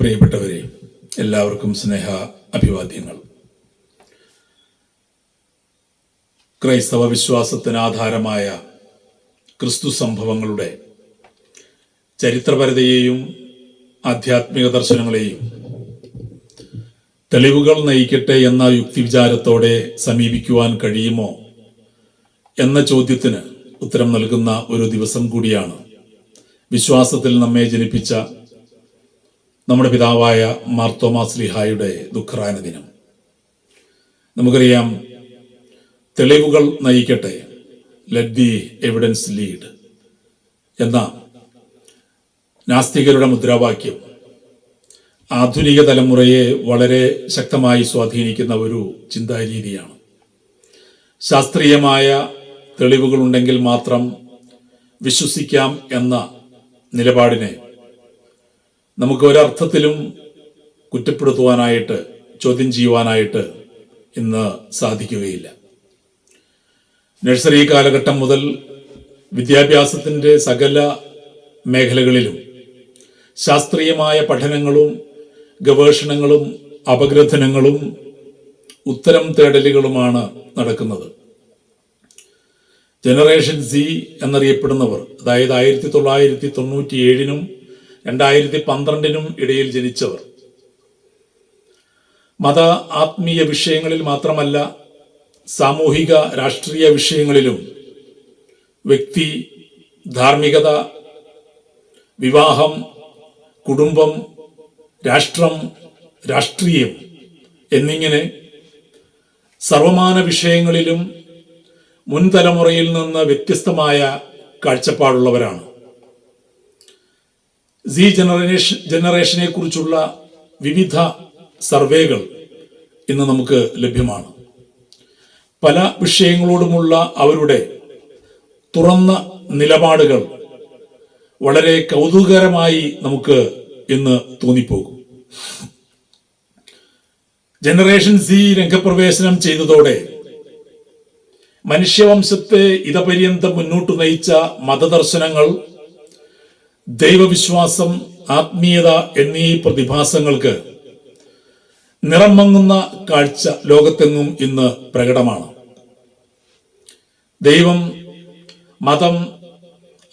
പ്രിയപ്പെട്ടവരെ എല്ലാവർക്കും സ്നേഹ അഭിവാദ്യങ്ങൾ. ക്രൈസ്തവ വിശ്വാസത്തിന് ആധാരമായ ക്രിസ്തു സംഭവങ്ങളുടെ ചരിത്രപരതയെയും ആധ്യാത്മിക ദർശനങ്ങളെയും തെളിവുകൾ നയിക്കട്ടെ എന്ന യുക്തി വിചാരത്തോടെ സമീപിക്കുവാൻ കഴിയുമോ എന്ന ചോദ്യത്തിന് ഉത്തരം നൽകുന്ന ഒരു ദിവസം കൂടിയാണ് വിശ്വാസത്തിൽ നമ്മെ ജനിപ്പിച്ച നമ്മുടെ പിതാവായ മാർത്തോമാസ്ലിഹായുടെ ദുഃഖറാന ദിനം. നമുക്കറിയാം തെളിവുകൾ നയിക്കട്ടെ. ലെറ്റ് ദി എവിഡൻസ് ലീഡ് എന്ന നാസ്തികരുടെ മുദ്രാവാക്യം ആധുനിക തലമുറയെ വളരെ ശക്തമായി സ്വാധീനിക്കുന്ന ഒരു ചിന്താരീതിയാണ്. ശാസ്ത്രീയമായ തെളിവുകളുണ്ടെങ്കിൽ മാത്രം വിശ്വസിക്കാം എന്ന നിലപാടിനെ നമുക്ക് ഒരർത്ഥത്തിലും കുറ്റപ്പെടുത്തുവാനായിട്ട് ചോദ്യം ചെയ്യുവാനായിട്ട് ഇന്ന് സാധിക്കുകയില്ല. നഴ്സറി കാലഘട്ടം മുതൽ വിദ്യാഭ്യാസത്തിന്റെ സകല മേഖലകളിലും ശാസ്ത്രീയമായ പഠനങ്ങളും ഗവേഷണങ്ങളും അപഗ്രഥനങ്ങളും ഉത്തരം തേടലുകളുമാണ് നടക്കുന്നത്. ജനറേഷൻ സി എന്നറിയപ്പെടുന്നവർ അതായത് ആയിരത്തി തൊള്ളായിരത്തി തൊണ്ണൂറ്റി ഏഴിനും രണ്ടായിരത്തി പന്ത്രണ്ടിനും ഇടയിൽ ജനിച്ചവർ. മത ആത്മീയ വിഷയങ്ങളിൽ മാത്രമല്ല സാമൂഹിക രാഷ്ട്രീയ വിഷയങ്ങളിലും വ്യക്തി ധാർമ്മികത വിവാഹം കുടുംബം രാഷ്ട്രം രാഷ്ട്രീയം എന്നിങ്ങനെ സർവമാന വിഷയങ്ങളിലും മുൻതലമുറയിൽ നിന്ന് വ്യത്യസ്തമായ കാഴ്ചപ്പാടുള്ളവരാണ്. സി ജനറേഷൻ ജനറേഷനെ കുറിച്ചുള്ള വിവിധ സർവേകൾ ഇന്ന് നമുക്ക് ലഭ്യമാണ്. പല വിഷയങ്ങളോടുമുള്ള അവരുടെ തുറന്ന നിലപാടുകൾ വളരെ കൗതുകകരമായി നമുക്ക് ഇന്ന് തോന്നിപ്പോകും. ജനറേഷൻ സി രംഗപ്രവേശനം ചെയ്തതോടെ മനുഷ്യവംശത്തെ ഇതപര്യന്തം മുന്നോട്ട് നയിച്ച മതദർശനങ്ങൾ ദൈവവിശ്വാസം ആത്മീയത എന്നീ പ്രതിഭാസങ്ങൾക്ക് നിറം മങ്ങുന്ന കാഴ്ച ലോകത്തെങ്ങും ഇന്ന് പ്രകടമാണ്. ദൈവം മതം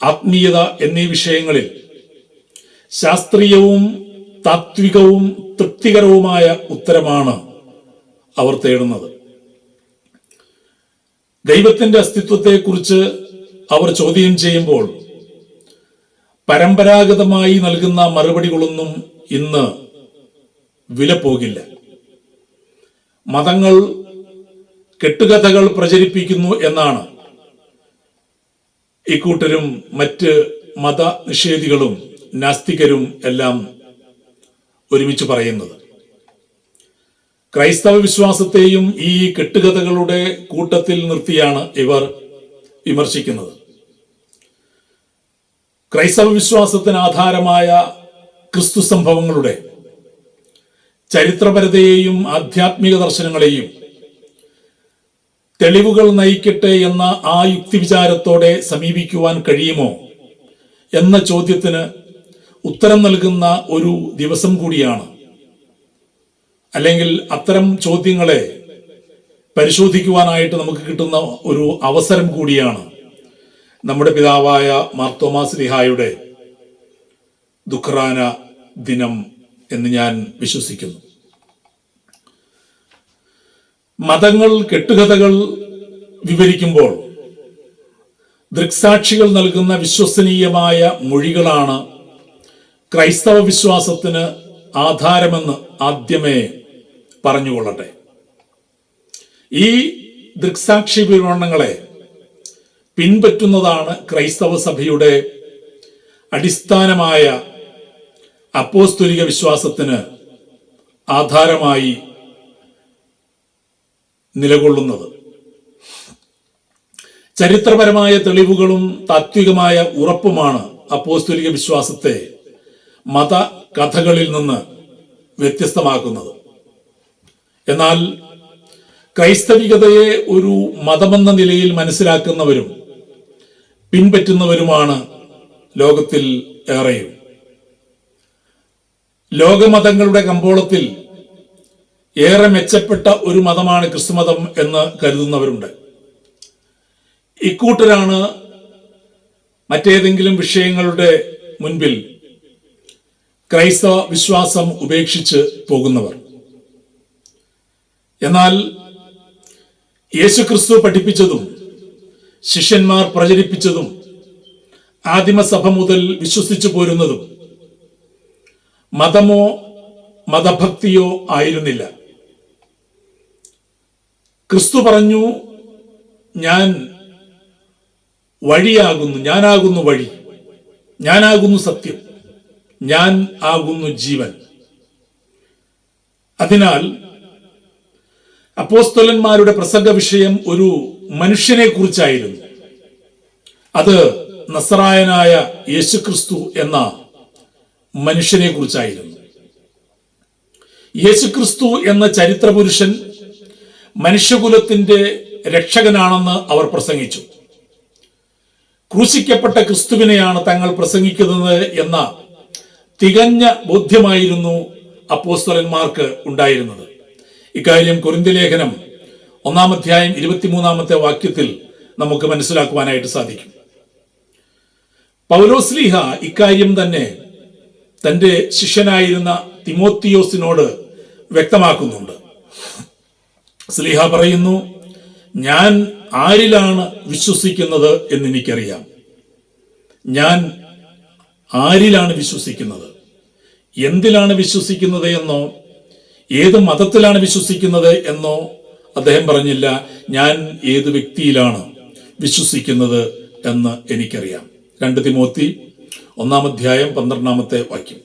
ആത്മീയത എന്നീ വിഷയങ്ങളിൽ ശാസ്ത്രീയവും താത്വികവും തൃപ്തികരവുമായ ഉത്തരമാണ് അവർ തേടുന്നത്. ദൈവത്തിന്റെ അസ്തിത്വത്തെക്കുറിച്ച് അവർ ചോദ്യം ചെയ്യുമ്പോൾ പരമ്പരാഗതമായി നൽകുന്ന മറുപടികളൊന്നും ഇന്ന് വില പോകില്ല. മതങ്ങൾ കെട്ടുകഥകൾ പ്രചരിപ്പിക്കുന്നു എന്നാണ് ഇക്കൂട്ടരും മറ്റ് മത നിഷേധികളും നാസ്തികരും എല്ലാം ഒരുമിച്ച് പറയുന്നത്. ക്രൈസ്തവ വിശ്വാസത്തെയും ഈ കെട്ടുകഥകളുടെ കൂട്ടത്തിൽ നിർത്തിയാണ് ഇവർ വിമർശിക്കുന്നത്. ക്രൈസ്തവ വിശ്വാസത്തിന് ആധാരമായ ക്രിസ്തു സംഭവങ്ങളുടെ ചരിത്രപരതയെയും ആധ്യാത്മിക ദർശനങ്ങളെയും തെളിവുകൾ നയിക്കട്ടെ എന്ന ആ യുക്തി വിചാരത്തോടെ സമീപിക്കുവാൻ കഴിയുമോ എന്ന ചോദ്യത്തിന് ഉത്തരം നൽകുന്ന ഒരു ദിവസം കൂടിയാണ്. അല്ലെങ്കിൽ അത്തരം ചോദ്യങ്ങളെ പരിശോധിക്കുവാനായിട്ട് നമുക്ക് കിട്ടുന്ന ഒരു അവസരം കൂടിയാണ്. നമ്മുടെ പിതാവായ മാർത്തോമാസ് ലിഹായുടെ ദുഃഖറാന ദിനം എന്ന് ഞാൻ വിശ്വസിക്കുന്നു. മതങ്ങൾ കെട്ടുകഥകൾ വിവരിക്കുമ്പോൾ ദൃക്സാക്ഷികൾ നൽകുന്ന വിശ്വസനീയമായ മൊഴികളാണ് ക്രൈസ്തവ വിശ്വാസത്തിന് ആധാരമെന്ന് ആദ്യമേ പറഞ്ഞുകൊള്ളട്ടെ. ഈ ദൃക്സാക്ഷി വിവരണങ്ങളെ പിൻപറ്റുന്നതാണ് ക്രൈസ്തവ സഭയുടെ അടിസ്ഥാനമായ അപ്പോസ്തുലിക വിശ്വാസത്തിന് ആധാരമായി നിലകൊള്ളുന്നത്. ചരിത്രപരമായ തെളിവുകളും താത്വികമായ ഉറപ്പുമാണ് അപ്പോസ്തുലിക വിശ്വാസത്തെ മത കഥകളിൽ നിന്ന് വ്യത്യസ്തമാക്കുന്നത്. എന്നാൽ ക്രൈസ്തവികതയെ ഒരു മതമെന്ന നിലയിൽ മനസ്സിലാക്കുന്നവരും പിൻപറ്റുന്നവരുമാണ് ലോകത്തിൽ ഏറെയും. ലോകമതങ്ങളുടെ കമ്പോളത്തിൽ ഏറെ മെച്ചപ്പെട്ട ഒരു മതമാണ് ക്രിസ്തുമതം എന്ന് കരുതുന്നവരുണ്ട്. ഇക്കൂട്ടരാണ് മറ്റേതെങ്കിലും വിഷയങ്ങളുടെ മുൻപിൽ ക്രൈസ്തവ വിശ്വാസം ഉപേക്ഷിച്ച് പോകുന്നവർ. എന്നാൽ യേശുക്രിസ്തു പഠിപ്പിച്ചതും ശിഷ്യന്മാർ പ്രചരിപ്പിച്ചതും ആദിമസഭ മുതൽ വിശ്വസിച്ചു പോരുന്നതും മതമോ മതഭക്തിയോ ആയിരുന്നില്ല. ക്രിസ്തു പറഞ്ഞു ഞാൻ വഴിയാകുന്നു ഞാനാകുന്നു വഴി ഞാനാകുന്നു സത്യം ഞാൻ ആകുന്നു ജീവൻ. അതിനാൽ അപ്പോസ്തലന്മാരുടെ പ്രസംഗ വിഷയം ഒരു മനുഷ്യനെ കുറിച്ചായിരുന്നു. അത് നസറായനായ യേശുക്രിസ്തു എന്ന മനുഷ്യനെ കുറിച്ചായിരുന്നു. യേശുക്രിസ്തു എന്ന ചരിത്രപുരുഷൻ മനുഷ്യകുലത്തിന്റെ രക്ഷകനാണെന്ന് അവർ പ്രസംഗിച്ചു. ക്രൂശിക്കപ്പെട്ട ക്രിസ്തുവിനെയാണ് തങ്ങൾ പ്രസംഗിക്കുന്നത് എന്ന തികഞ്ഞ ബോധ്യമായിരുന്നു അപ്പോസ്തലന്മാർക്ക് ഉണ്ടായിരുന്നത്. ഇക്കാര്യം കുറിന്തി ലേഖനം ഒന്നാം അധ്യായം ഇരുപത്തിമൂന്നാമത്തെ വാക്യത്തിൽ നമുക്ക് മനസ്സിലാക്കുവാനായിട്ട് സാധിക്കും. പൗലോസ്ലിഹ ഇക്കാര്യം തന്നെ തന്റെ ശിഷ്യനായിരുന്ന തിമോത്തിയോസിനോട് വ്യക്തമാക്കുന്നുണ്ട്. സ്ലിഹ പറയുന്നു ഞാൻ ആരിലാണ് വിശ്വസിക്കുന്നത് എന്ന് എനിക്കറിയാം. ഞാൻ ആരിലാണ് വിശ്വസിക്കുന്നത്? എന്തിലാണ് വിശ്വസിക്കുന്നത് എന്നോ ഏത് മതത്തിലാണ് വിശ്വസിക്കുന്നത് എന്നോ അദ്ദേഹം പറഞ്ഞില്ല ഞാൻ ഏത് വ്യക്തിയിലാണ് വിശ്വസിക്കുന്നത് എന്ന് എനിക്കറിയാം. രണ്ട് തിമോത്തി ഒന്നാം അധ്യായം പന്ത്രണ്ടാമത്തെ വാക്യം.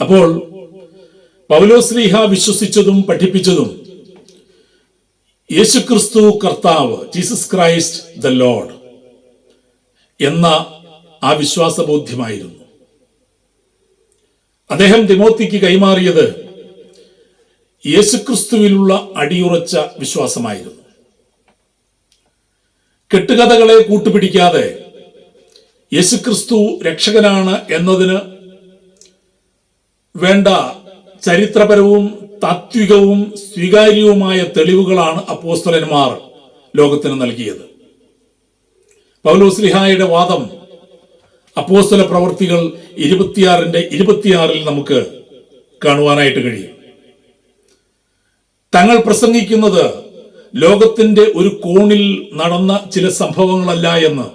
അപ്പോൾ പൗലോ ശ്രീഹ വിശ്വസിച്ചതും പഠിപ്പിച്ചതും യേശുക്രിസ്തു കർത്താവ് ജീസസ് ക്രൈസ്റ്റ് ദ ലോഡ് എന്ന ആ വിശ്വാസബോധ്യമായിരുന്നു. അദ്ദേഹം തിമോത്തിക്ക് കൈമാറിയത് യേശുക്രിസ്തുവിലുള്ള അടിയുറച്ച വിശ്വാസമായിരുന്നു. കെട്ടുകഥകളെ കൂട്ടുപിടിക്കാതെ യേശുക്രിസ്തു രക്ഷകനാണ് എന്നതിന് വേണ്ട ചരിത്രപരവും താത്വികവും സ്വീകാര്യവുമായ തെളിവുകളാണ് അപ്പോസ്തലന്മാർ ലോകത്തിന് നൽകിയത്. പൗലോസ്ലിഹായുടെ വാദം അപ്പോസ്തല പ്രവർത്തികൾ ഇരുപത്തിയാറിന്റെ ഇരുപത്തിയാറിൽ നമുക്ക് കാണുവാനായിട്ട് കഴിയും. തങ്ങൾ പ്രസംഗിക്കുന്നത് ലോകത്തിന്റെ ഒരു കോണിൽ നടന്ന ചില സംഭവങ്ങളല്ല എന്ന്.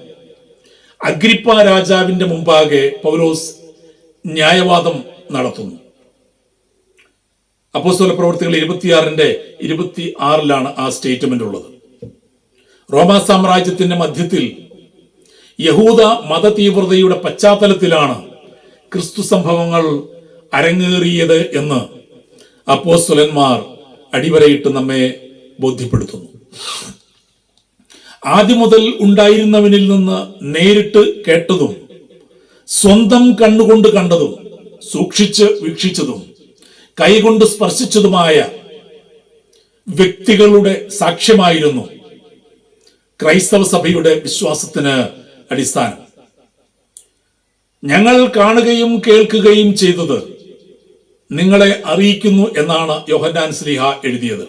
അഗ്രിപ്പ രാജാവിന്റെ മുമ്പാകെ പൗലോസ് ന്യായവാദം നടത്തുന്നു. അപ്പോസ്തല പ്രവർത്തികൾ ഇരുപത്തിയാറിന്റെ ഇരുപത്തി ആറിലാണ് ആ സ്റ്റേറ്റ്മെന്റ് ഉള്ളത്. റോമാ സാമ്രാജ്യത്തിന്റെ മധ്യത്തിൽ യഹൂദ മതതീവ്രതയുടെ പശ്ചാത്തലത്തിലാണ് ക്രിസ്തു സംഭവങ്ങൾ അരങ്ങേറിയത് എന്ന് അപ്പോസ്തലന്മാർ അടിവരയിട്ട് നമ്മെ ബോധ്യപ്പെടുത്തുന്നു. ആദ്യം മുതൽ ഉണ്ടായിരുന്നവനിൽ നിന്ന് നേരിട്ട് കേട്ടതും സ്വന്തം കണ്ണുകൊണ്ട് കണ്ടതും സൂക്ഷിച്ച് വീക്ഷിച്ചതും കൈകൊണ്ട് സ്പർശിച്ചതുമായ വ്യക്തികളുടെ സാക്ഷ്യമായിരുന്നു ക്രൈസ്തവ സഭയുടെ വിശ്വാസത്തിന് അടിസ്ഥാനം. ഞങ്ങൾ കാണുകയും കേൾക്കുകയും ചെയ്തത് നിങ്ങളെ അറിയിക്കുന്നു എന്നാണ് യോഹന്നാൻ സ്ലിഹ എഴുതിയത്.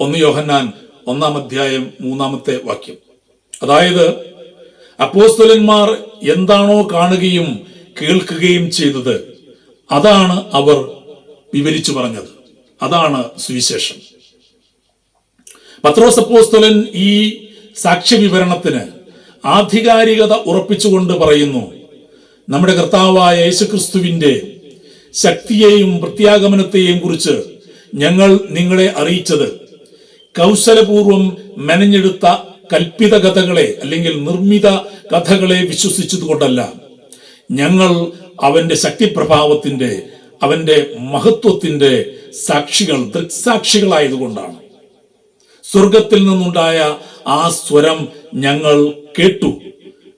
ഒന്ന് യോഹന്നാൻ ഒന്നാം അധ്യായം മൂന്നാമത്തെ വാക്യം. അതായത് അപ്പോസ്തലന്മാർ എന്താണോ കാണുകയും കേൾക്കുകയും ചെയ്തത് അതാണ് അവർ വിവരിച്ചു പറഞ്ഞത്. അതാണ് സുവിശേഷം. പത്രോസ് അപ്പോസ്തലൻ ഈ സാക്ഷ്യവിവരണത്തിന് ആധികാരികത ഉറപ്പിച്ചുകൊണ്ട് പറയുന്നു നമ്മുടെ കർത്താവായ യേശുക്രിസ്തുവിന്റെ ശക്തിയെയും പ്രത്യാഗമനത്തെയും കുറിച്ച് ഞങ്ങൾ നിങ്ങളെ അറിയിച്ചത്. കൗശലപൂർവം മെനഞ്ഞെടുത്ത കൽപ്പിത കഥകളെ അല്ലെങ്കിൽ നിർമ്മിത കഥകളെ വിശ്വസിച്ചതുകൊണ്ടല്ല. ഞങ്ങൾ അവന്റെ ശക്തിപ്രഭാവത്തിന്റെ അവന്റെ മഹത്വത്തിന്റെ സാക്ഷികൾ ദൃക്സാക്ഷികളായതുകൊണ്ടാണ്. സ്വർഗത്തിൽ നിന്നുണ്ടായ ആ സ്വരം ഞങ്ങൾ കേട്ടു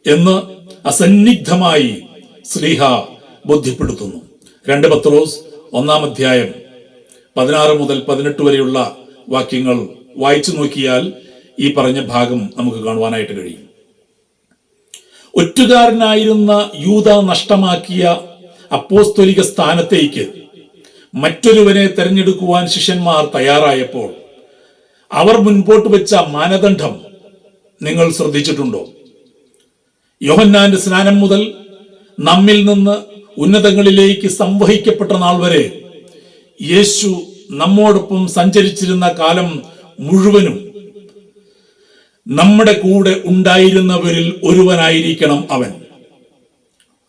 എന്ന് അസന്നിഗ്ധമായി ശ്രീഹ ബോധ്യപ്പെടുത്തുന്നു. രണ്ട് പത്രോസ് ഒന്നാം അധ്യായം പതിനാറ് മുതൽ പതിനെട്ട് വരെയുള്ള വാക്യങ്ങൾ വായിച്ചു നോക്കിയാൽ ഈ പറഞ്ഞ ഭാഗം നമുക്ക് കാണുവാനായിട്ട് കഴിയും. ഒറ്റുകാരനായിരുന്ന യൂത നഷ്ടമാക്കിയ അപ്പോസ്തോലിക സ്ഥാനത്തേക്ക് മറ്റൊരുവനെ തെരഞ്ഞെടുക്കുവാൻ ശിഷ്യന്മാർ തയ്യാറായപ്പോൾ അവർ മുൻപോട്ട് വെച്ച മാനദണ്ഡം നിങ്ങൾ ശ്രദ്ധിച്ചിട്ടുണ്ടോ? യോഹന്നാന്റെ സ്നാനം മുതൽ നമ്മിൽ നിന്ന് ഉന്നതങ്ങളിലേക്ക് സംവഹിക്കപ്പെട്ട നാൾ വരെ യേശു നമ്മോടൊപ്പം സഞ്ചരിച്ചിരുന്ന കാലം മുഴുവനും നമ്മുടെ കൂടെ ഉണ്ടായിരുന്നവരിൽ ഒരുവനായിരിക്കണം അവൻ.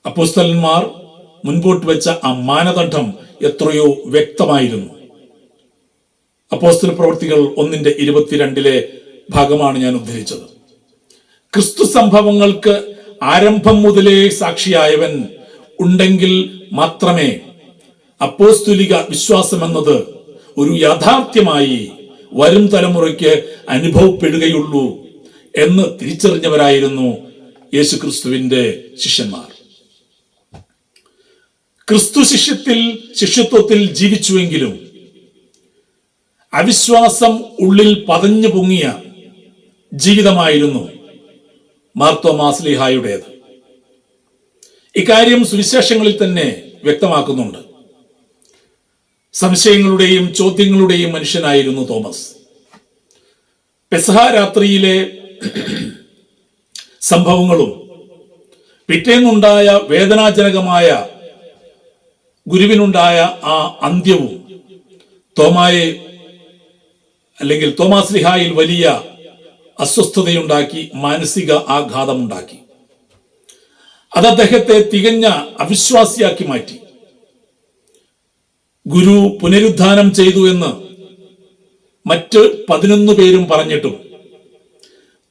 അപ്പോസ്തലന്മാർ മുൻപോട്ട് വെച്ച ആ മാനദണ്ഡം എത്രയോ വ്യക്തമായിരുന്നു. അപ്പോസ്തല പ്രവൃത്തികൾ ഒന്നിന്റെ ഇരുപത്തിരണ്ടിലെ ഭാഗമാണ് ഞാൻ ഉദ്ധരിച്ചത്. ക്രിസ്തു സംഭവങ്ങൾക്ക് ആരംഭം മുതലേ സാക്ഷിയായവൻ ഉണ്ടെങ്കിൽ മാത്രമേ അപ്പോസ്തുലിക വിശ്വാസം എന്നത് ഒരു യാഥാർത്ഥ്യമായി വരും തലമുറയ്ക്ക് അനുഭവപ്പെടുകയുള്ളൂ എന്ന് തിരിച്ചറിഞ്ഞവരായിരുന്നു യേശുക്രിസ്തുവിന്റെ ശിഷ്യന്മാർ. ക്രിസ്തു ശിഷ്യത്തിൽ ശിഷ്യത്വത്തിൽ ജീവിച്ചുവെങ്കിലും അവിശ്വാസം ഉള്ളിൽ പതഞ്ഞു പൊങ്ങിയ ജീവിതമായിരുന്നു മാർത്തോമാസ്ലിഹായുടേത് ഇക്കാര്യം സുവിശേഷങ്ങളിൽ തന്നെ വ്യക്തമാക്കുന്നുണ്ട്. സംശയങ്ങളുടെയും ചോദ്യങ്ങളുടെയും മനുഷ്യനായിരുന്നു തോമസ്. പെസഹ രാത്രിയിലെ സംഭവങ്ങളും പിറ്റേന്നുണ്ടായ വേദനാജനകമായ ഗുരുവിനുണ്ടായ ആ അന്ത്യവും തോമായെ അല്ലെങ്കിൽ തോമാസ് ലിഹായിൽ വലിയ അസ്വസ്ഥതയുണ്ടാക്കി മാനസിക ആഘാതമുണ്ടാക്കി. അത് അദ്ദേഹത്തെ തികഞ്ഞ അവിശ്വാസിയാക്കി മാറ്റി. ഗുരു പുനരുദ്ധാനം ചെയ്തു എന്ന് മറ്റ് പതിനൊന്ന് പേരും പറഞ്ഞിട്ടും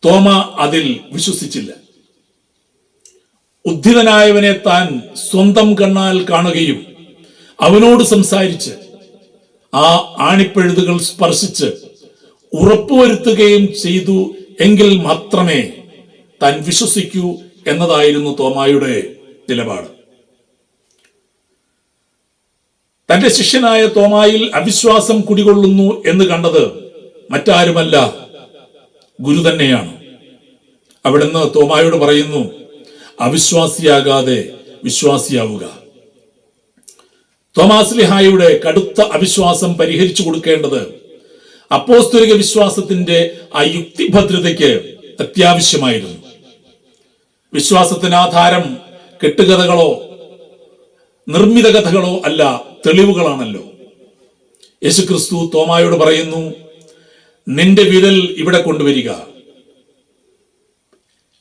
തോമ അതിൽ വിശ്വസിച്ചില്ല. ഉദ്ധിതനായവനെ താൻ സ്വന്തം കണ്ണാൽ കാണുകയും അവനോട് സംസാരിച്ച് ആ ആണിപ്പഴുതുകൾ സ്പർശിച്ച് ഉറപ്പുവരുത്തുകയും ചെയ്തു എങ്കിൽ മാത്രമേ താൻ വിശ്വസിക്കൂ എന്നതായിരുന്നു തോമായുടെ നിലപാട്. തന്റെ ശിഷ്യനായ തോമായിൽ അവിശ്വാസം കുടികൊള്ളുന്നു എന്ന് കണ്ടത് മറ്റാരുമല്ല ഗുരു തന്നെയാണ്. അവിടുന്ന് തോമായോട് പറയുന്നു അവിശ്വാസിയാകാതെ വിശ്വാസിയാവുക. തോമാസ് ലിഹായുടെ കടുത്ത അവിശ്വാസം പരിഹരിച്ചു കൊടുക്കേണ്ടത് അപ്പോസ്തലിക വിശ്വാസത്തിന്റെ ആ യുക്തിഭദ്രതയ്ക്ക് അത്യാവശ്യമായിരുന്നു. വിശ്വാസത്തിന് ആധാരം കെട്ടുകഥകളോ നിർമ്മിത കഥകളോ അല്ല തെളിവുകളാണല്ലോ. യേശുക്രിസ്തു തോമായോട് പറയുന്നു നിന്റെ വിരൽ ഇവിടെ കൊണ്ടുവരിക.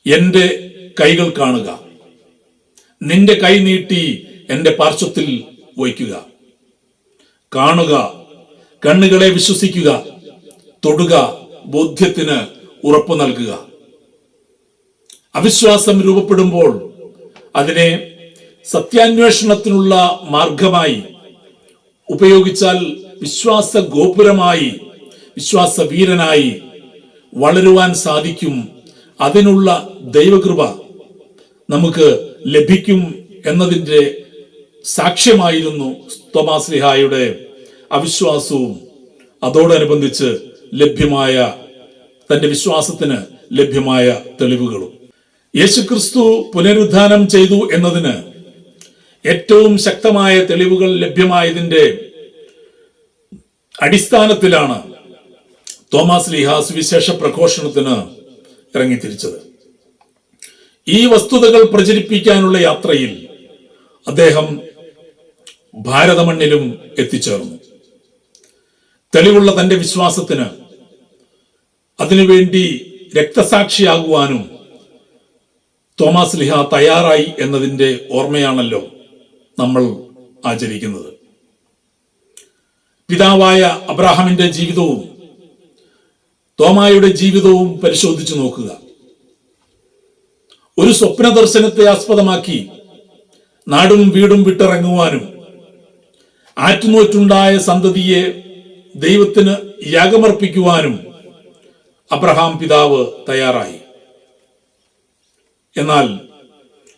എന്റെ കൈകൾ കാണുക. നിന്റെ കൈ നീട്ടി എന്റെ പാർശ്വത്തിൽ വയ്ക്കുക. കാണുക കണ്ണുകളെ വിശ്വസിക്കുക. തൊടുക ബോധ്യത്തിന് ഉറപ്പു നൽകുക. അവിശ്വാസം രൂപപ്പെടുമ്പോൾ അതിനെ സത്യാന്വേഷണത്തിനുള്ള മാർഗമായി ഉപയോഗിച്ചാൽ വിശ്വാസ ഗോപുരമായി വിശ്വാസ വീരനായി വളരുവാൻ സാധിക്കും. അതിനുള്ള ദൈവകൃപ നമുക്ക് ലഭിക്കും എന്നതിന്റെ സാക്ഷ്യമായിരുന്നു തോമാസ് അവിശ്വാസവും. അതോടനുബന്ധിച്ച് ലഭ്യമായ തന്റെ വിശ്വാസത്തിന് ലഭ്യമായ തെളിവുകളും. യേശുക്രിസ്തു പുനരുദ്ധാനം ചെയ്തു എന്നതിന് ഏറ്റവും ശക്തമായ തെളിവുകൾ ലഭ്യമായതിന്റെ അടിസ്ഥാനത്തിലാണ് തോമസ് ലിഹാസ് വിശേഷ പ്രഘോഷണത്തിന് ഇറങ്ങിത്തിരിച്ചത്. ഈ വസ്തുതകൾ പ്രചരിപ്പിക്കാനുള്ള യാത്രയിൽ അദ്ദേഹം ഭാരതമണ്ണിലും എത്തിച്ചേർന്നു. തെളിവുള്ള തന്റെ വിശ്വാസത്തിന് അതിനുവേണ്ടി രക്തസാക്ഷിയാകുവാനും തോമസ് ലിഹ തയ്യാറായി എന്നതിന്റെ ഓർമ്മയാണല്ലോ നമ്മൾ ആചരിക്കുന്നത്. പിതാവായ അബ്രാഹമിന്റെ ജീവിതവും തോമായുടെ ജീവിതവും പരിശോധിച്ചു നോക്കുക. ഒരു സ്വപ്ന ദർശനത്തെ ആസ്പദമാക്കി നാടും വീടും വിട്ടിറങ്ങുവാനും ആറ്റുനോറ്റുണ്ടായ സന്തതിയെ ദൈവത്തിന് യാഗമർപ്പിക്കുവാനും അബ്രഹാം പിതാവ് തയ്യാറായി. എന്നാൽ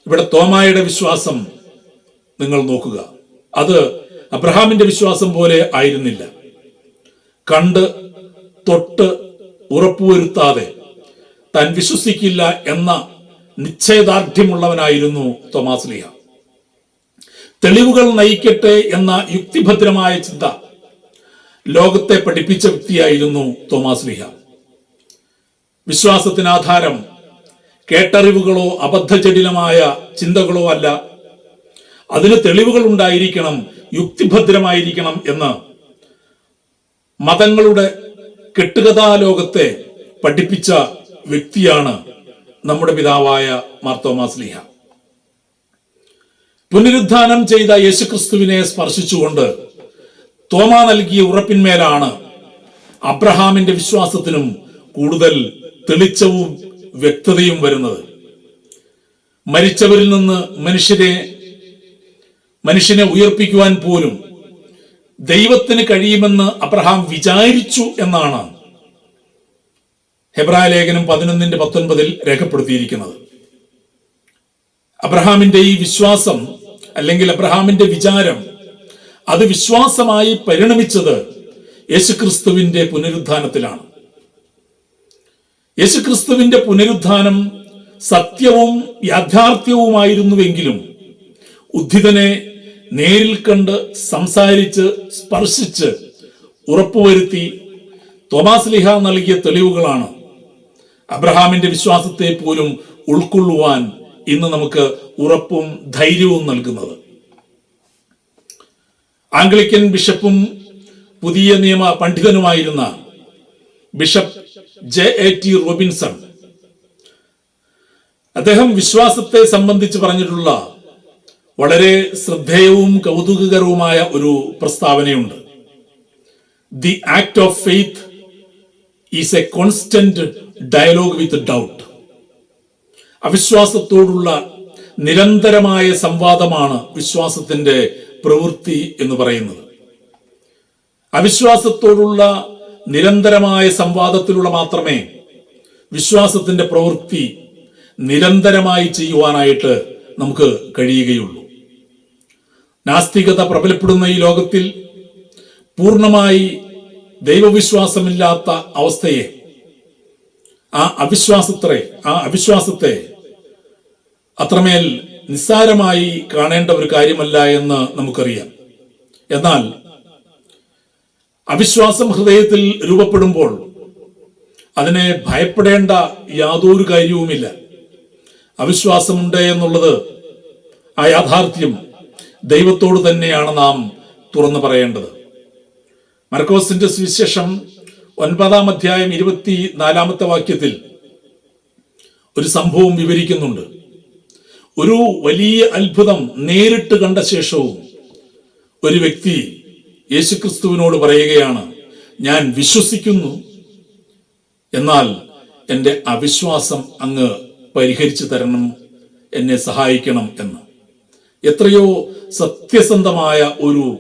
ഇവിടെ തോമായുടെ വിശ്വാസം നിങ്ങൾ നോക്കുക. അത് അബ്രഹാമിന്റെ വിശ്വാസം പോലെ ആയിരുന്നില്ല. കണ്ട് തൊട്ട് ഉറപ്പുവരുത്താതെ താൻ വിശ്വസിക്കില്ല എന്ന നിശ്ചയദാർഢ്യമുള്ളവനായിരുന്നു തോമാസ് ലിയ തെളിവുകൾ നയിക്കട്ടെ എന്ന യുക്തിഭദ്രമായ ചിന്ത ലോകത്തെ പഠിപ്പിച്ച വ്യക്തിയായിരുന്നു തോമാസ് ലിഹ. വിശ്വാസത്തിന് ആധാരം കേട്ടറിവുകളോ അബദ്ധജടിലമായ ചിന്തകളോ അല്ല. അതിന് തെളിവുകൾ ഉണ്ടായിരിക്കണം യുക്തിഭദ്രമായിരിക്കണം എന്ന് മതങ്ങളുടെ കെട്ടുകഥാലോകത്തെ പഠിപ്പിച്ച വ്യക്തിയാണ് നമ്മുടെ പിതാവായ മാർത്തോമാസ് ലീഹ പുനരുദ്ധാനം ചെയ്ത യേശുക്രിസ്തുവിനെ സ്പർശിച്ചുകൊണ്ട് തോമ നൽകിയ ഉറപ്പിന്മേലാണ് അബ്രഹാമിന്റെ വിശ്വാസത്തിനും കൂടുതൽ തെളിച്ചവും വ്യക്തതയും വരുന്നത്. മരിച്ചവരിൽ നിന്ന് മനുഷ്യരെ മനുഷ്യനെ ഉയർപ്പിക്കുവാൻ പോലും ദൈവത്തിന് കഴിയുമെന്ന് അബ്രഹാം വിചാരിച്ചു എന്നാണ് ഹെബ്രായ ലേഖനം പതിനൊന്നിന്റെ പത്തൊൻപതിൽ രേഖപ്പെടുത്തിയിരിക്കുന്നത്. അബ്രഹാമിന്റെ ഈ വിശ്വാസം അല്ലെങ്കിൽ അബ്രഹാമിന്റെ വിചാരം അത് വിശ്വാസമായി പരിണമിച്ചത് യേശുക്രിസ്തുവിന്റെ പുനരുദ്ധാനത്തിലാണ്. യേശുക്രിസ്തുവിന്റെ പുനരുദ്ധാനം സത്യവും യാഥാർത്ഥ്യവുമായിരുന്നുവെങ്കിലും ഉദ്ധിതനെ നേരിൽ കണ്ട് സംസാരിച്ച് സ്പർശിച്ച് ഉറപ്പുവരുത്തി തോമാസ് ലിഹ നൽകിയ തെളിവുകളാണ്. അബ്രഹാമിന്റെ വിശ്വാസത്തെ പോലും ഉൾക്കൊള്ളുവാൻ ഇന്ന് നമുക്ക് ഉറപ്പും ധൈര്യവും നൽകുന്നത്. ആംഗ്ലിക്കൻ ബിഷപ്പും പുതിയ നിയമ പണ്ഡിതനുമായിരുന്ന bishop J A T Robinson. അദ്ദേഹം വിശ്വാസത്തെ സംബന്ധിച്ച് പറഞ്ഞിട്ടുള്ള വളരെ ശ്രദ്ധേയവും കൗതുകകരവുമായ ഒരു പ്രസ്താവനയുണ്ട്. The act of faith is a constant dialogue with doubt അവിശ്വാസത്തോടുള്ള നിരന്തരമായ സംവാദമാണ് വിശ്വാസത്തിന്റെ പ്രവൃത്തി എന്ന് പറയുന്നത്. അവിശ്വാസത്തോടുള്ള നിരന്തരമായ സംവാദത്തിലൂടെ മാത്രമേ വിശ്വാസത്തിന്റെ പ്രവൃത്തി നിരന്തരമായി ചെയ്യുവാനായിട്ട് നമുക്ക് കഴിയുകയുള്ളൂ. നാസ്തികത പ്രബലപ്പെടുന്ന ഈ ലോകത്തിൽ പൂർണമായി ദൈവവിശ്വാസമില്ലാത്ത അവസ്ഥയെ ആ അവിശ്വാസത്തെ ആ അവിശ്വാസത്തെ അത്രമേൽ നിസ്സാരമായി കാണേണ്ട ഒരു കാര്യമല്ല എന്ന് നമുക്കറിയാം. എന്നാൽ അവിശ്വാസം ഹൃദയത്തിൽ രൂപപ്പെടുമ്പോൾ അതിനെ ഭയപ്പെടേണ്ട യാതൊരു കാര്യവുമില്ല. അവിശ്വാസമുണ്ട് എന്നുള്ളത് ആ യാഥാർത്ഥ്യം ദൈവത്തോട് തന്നെയാണ് നാം തുറന്നു പറയേണ്ടത്. മർക്കോസിന്റെ സുവിശേഷം ഒൻപതാം അധ്യായം ഇരുപത്തി നാലാമത്തെ വാക്യത്തിൽ ഒരു സംഭവം വിവരിക്കുന്നുണ്ട്. ഒരു വലിയ അത്ഭുതം നേരിട്ട് കണ്ട ശേഷവും ഒരു വ്യക്തി യേശുക്രിസ്തുവിനോട് പറയുകയാണ് ഞാൻ വിശ്വസിക്കുന്നു. എന്നാൽ എന്റെ അവിശ്വാസം അങ്ങ് പരിഹരിച്ചു തരണം എന്നെ സഹായിക്കണം എന്ന്. എത്രയോ സത്യസന്ധമായ ഒരു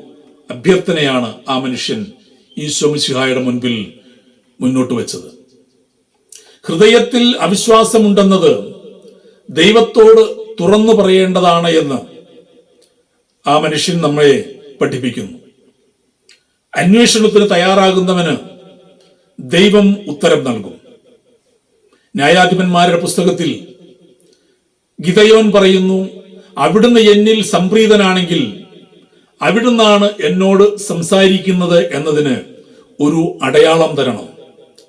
അഭ്യർത്ഥനയാണ് ആ മനുഷ്യൻ ഈശോമിശിഹായുടെ മുൻപിൽ മുന്നോട്ട് വെച്ചത്. ഹൃദയത്തിൽ അവിശ്വാസമുണ്ടെന്നത് ദൈവത്തോട് തുറന്നു പറയേണ്ടതാണ് എന്ന് ആ മനുഷ്യൻ നമ്മളെ പഠിപ്പിക്കുന്നു. അന്വേഷണത്തിന് തയ്യാറാകുന്നവന് ദൈവം ഉത്തരം നൽകും. ന്യായാധിപന്മാരുടെ പുസ്തകത്തിൽ ഗിതയോൻ പറയുന്നു അവിടുന്ന് എന്നിൽ സംപ്രീതനാണെങ്കിൽ അവിടുന്നാണ് എന്നോട് സംസാരിക്കുന്നത് എന്നതിന് ഒരു അടയാളം തരണം.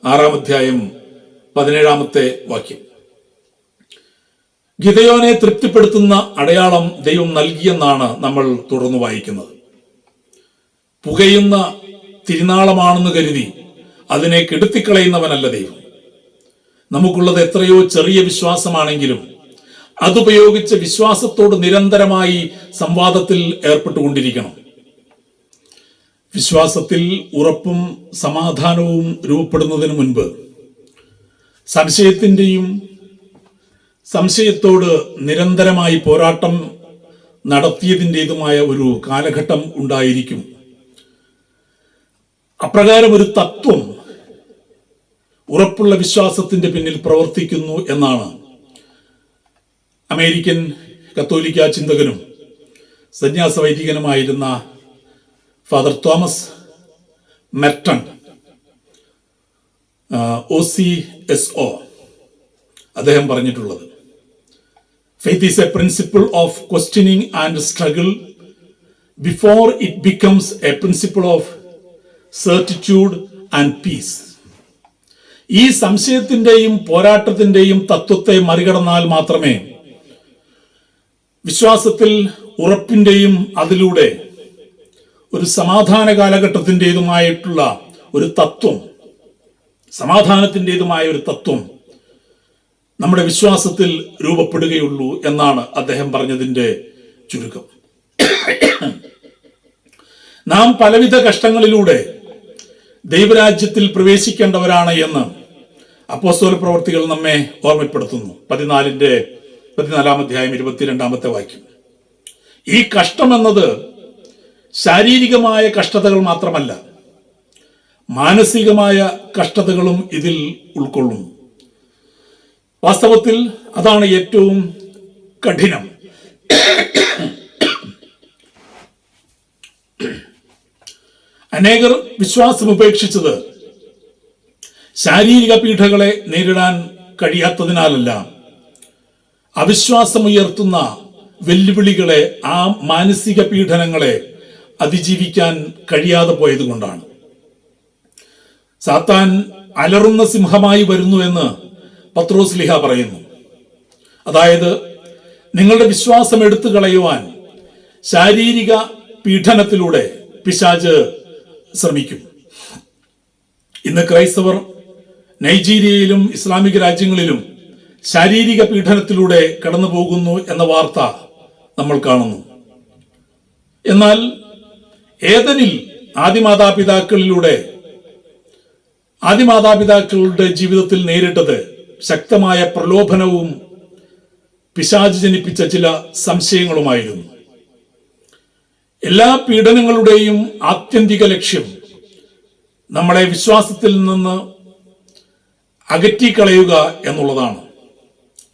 ആറാം അധ്യായം പതിനേഴാമത്തെ വാക്യം. ഗിതയോനെ തൃപ്തിപ്പെടുത്തുന്ന അടയാളം ദൈവം നൽകിയെന്നാണ് നമ്മൾ തുടർന്ന് വായിക്കുന്നത്. പുകയുന്ന തിരുനാളമാണെന്ന് കരുതി അതിനെ കെടുത്തിക്കളയുന്നവനല്ല ദൈവം. നമുക്കുള്ളത് എത്രയോ ചെറിയ വിശ്വാസമാണെങ്കിലും അതുപയോഗിച്ച് വിശ്വാസത്തോട് നിരന്തരമായി സംവാദത്തിൽ ഏർപ്പെട്ടുകൊണ്ടിരിക്കണം. വിശ്വാസത്തിൽ ഉറപ്പും സമാധാനവും രൂപപ്പെടുന്നതിന് മുൻപ് സംശയത്തിന്റെയും സംശയത്തോട് നിരന്തരമായി പോരാട്ടം നടത്തിയതിന്റെതുമായ ഒരു കാലഘട്ടം ഉണ്ടായിരിക്കും. അപ്രകാരം ഒരു തത്വം ഉറപ്പുള്ള വിശ്വാസത്തിന്റെ പിന്നിൽ പ്രവർത്തിക്കുന്നു എന്നാണ് അമേരിക്കൻ കത്തോലിക്ക ചിന്തകനും സന്യാസ വൈദികനുമായിരുന്ന father Thomas Merton O C S O അദ്ദേഹം പറഞ്ഞിട്ടുള്ളത്. Faith is a principle of questioning and struggle before it becomes a principle of certitude and peace ഈ സംശയത്തിന്റെയും പോരാട്ടത്തിന്റെയും തത്വത്തെ മറികടന്നാൽ മാത്രമേ വിശ്വാസത്തിൽ ഉറപ്പിന്റെയും അതിലൂടെ ഒരു സമാധാന കാലഘട്ടത്തിന്റെതുമായിട്ടുള്ള ഒരു തത്വം സമാധാനത്തിന്റെതുമായ ഒരു തത്വം നമ്മുടെ വിശ്വാസത്തിൽ രൂപപ്പെടുകയുള്ളൂ എന്നാണ് അദ്ദേഹം പറഞ്ഞതിന്റെ ചുരുക്കം. നാം പലവിധ കഷ്ടങ്ങളിലൂടെ ദൈവരാജ്യത്തിൽ പ്രവേശിക്കേണ്ടവരാണ് എന്ന് അപ്പോസ്തോല പ്രവർത്തികൾ നമ്മെ ഓർമ്മപ്പെടുത്തുന്നു. പതിനാലിന്റെ പതിനാലാം അധ്യായം ഇരുപത്തിരണ്ടാമത്തെ വാക്യം. ഈ കഷ്ടം എന്നത് ശാരീരികമായ കഷ്ടതകൾ മാത്രമല്ല മാനസികമായ കഷ്ടതകളും ഇതിൽ ഉൾക്കൊള്ളുന്നു. വാസ്തവത്തിൽ അതാണ് ഏറ്റവും കഠിനം. അനേകർ വിശ്വാസം ഉപേക്ഷിച്ചത് ശാരീരിക പീഠകളെ നേരിടാൻ കഴിയാത്തതിനാലല്ല. അവിശ്വാസമുയർത്തുന്ന വെല്ലുവിളികളെ ആ മാനസിക പീഡനങ്ങളെ അതിജീവിക്കാൻ കഴിയാതെ പോയതുകൊണ്ടാണ്. സാത്താൻ അലറുന്ന സിംഹമായി വരുന്നു എന്ന് പത്രോസ് ലിഹ പറയുന്നു. അതായത് നിങ്ങളുടെ വിശ്വാസം എടുത്തു കളയുവാൻ ശാരീരിക പീഡനത്തിലൂടെ പിശാജ് ശ്രമിക്കും. ഇന്ന് ക്രൈസ്തവർ നൈജീരിയയിലും ഇസ്ലാമിക രാജ്യങ്ങളിലും ശാരീരിക പീഡനത്തിലൂടെ കടന്നു പോകുന്നു എന്ന വാർത്ത നമ്മൾ കാണുന്നു. എന്നാൽ ഏതനിൽ ആദിമാതാപിതാക്കളിലൂടെ ആദിമാതാപിതാക്കളുടെ ജീവിതത്തിൽ നേരിട്ടത് ശക്തമായ പ്രലോഭനവും പിശാച് ജനിപ്പിച്ച ചില സംശയങ്ങളുമായിരുന്നു. എല്ലാ പീഡനങ്ങളുടെയും ആത്യന്തിക ലക്ഷ്യം നമ്മളെ വിശ്വാസത്തിൽ നിന്ന് അകറ്റിക്കളയുക എന്നുള്ളതാണ്.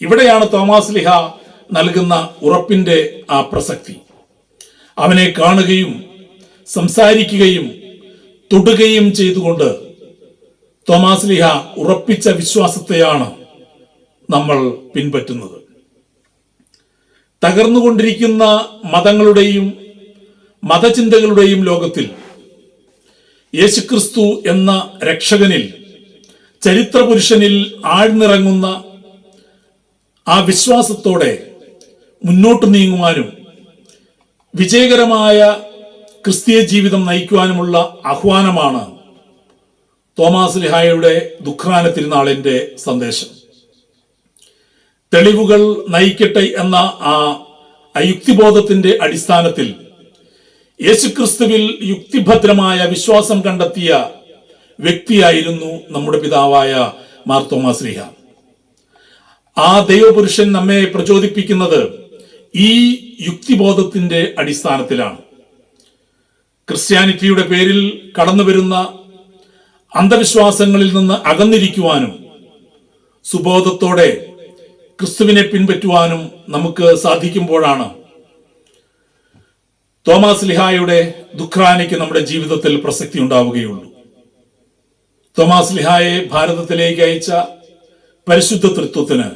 ഇവിടെയാണ് തോമാസ് ലിഹ നൽകുന്ന ഉറപ്പിന്റെ ആ പ്രസക്തി. അവനെ കാണുകയും സംസാരിക്കുകയും തൊടുകയും ചെയ്തുകൊണ്ട് തോമാസ് ലിഹ ഉറപ്പിച്ച വിശ്വാസത്തെയാണ് നമ്മൾ പിൻപറ്റുന്നത്. തകർന്നുകൊണ്ടിരിക്കുന്ന മതങ്ങളുടെയും മതചിന്തകളുടെയും ലോകത്തിൽ യേശുക്രിസ്തു എന്ന രക്ഷകനിൽ ചരിത്രപുരുഷനിൽ ആഴ്ന്നിറങ്ങുന്ന ആ വിശ്വാസത്തോടെ മുന്നോട്ട് നീങ്ങുവാനും വിജയകരമായ ക്രിസ്തീയ ജീവിതം നയിക്കുവാനുമുള്ള ആഹ്വാനമാണ് തോമാസ് ലിഹായയുടെ ദുഃഖാന തിരുനാളിന്റെ സന്ദേശം. തെളിവുകൾ നയിക്കട്ടെ എന്ന ആ യുക്തിബോധത്തിന്റെ അടിസ്ഥാനത്തിൽ യേശുക്രിസ്തുവിൽ യുക്തിഭദ്രമായ വിശ്വാസം കണ്ടെത്തിയ വ്യക്തിയായിരുന്നു നമ്മുടെ പിതാവായ മാർ ശ്രീഹ. ആ ദൈവപുരുഷൻ നമ്മെ പ്രചോദിപ്പിക്കുന്നത് ഈ യുക്തിബോധത്തിന്റെ അടിസ്ഥാനത്തിലാണ്. ക്രിസ്ത്യാനിറ്റിയുടെ പേരിൽ കടന്നുവരുന്ന അന്ധവിശ്വാസങ്ങളിൽ നിന്ന് അകന്നിരിക്കുവാനും സുബോധത്തോടെ ക്രിസ്തുവിനെ പിൻപറ്റുവാനും നമുക്ക് സാധിക്കുമ്പോഴാണ് തോമസ് ലിഹായുടെ ദുഃഖാനയ്ക്ക് നമ്മുടെ ജീവിതത്തിൽ പ്രസക്തി ഉണ്ടാവുകയുള്ളൂ. തോമസ് ലിഹായെ ഭാരതത്തിലേക്ക് അയച്ച പരിശുദ്ധ തൃത്വത്തിന്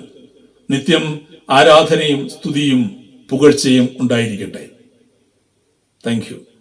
നിത്യം ആരാധനയും സ്തുതിയും പുകഴ്ചയും ഉണ്ടായിരിക്കട്ടെ. താങ്ക്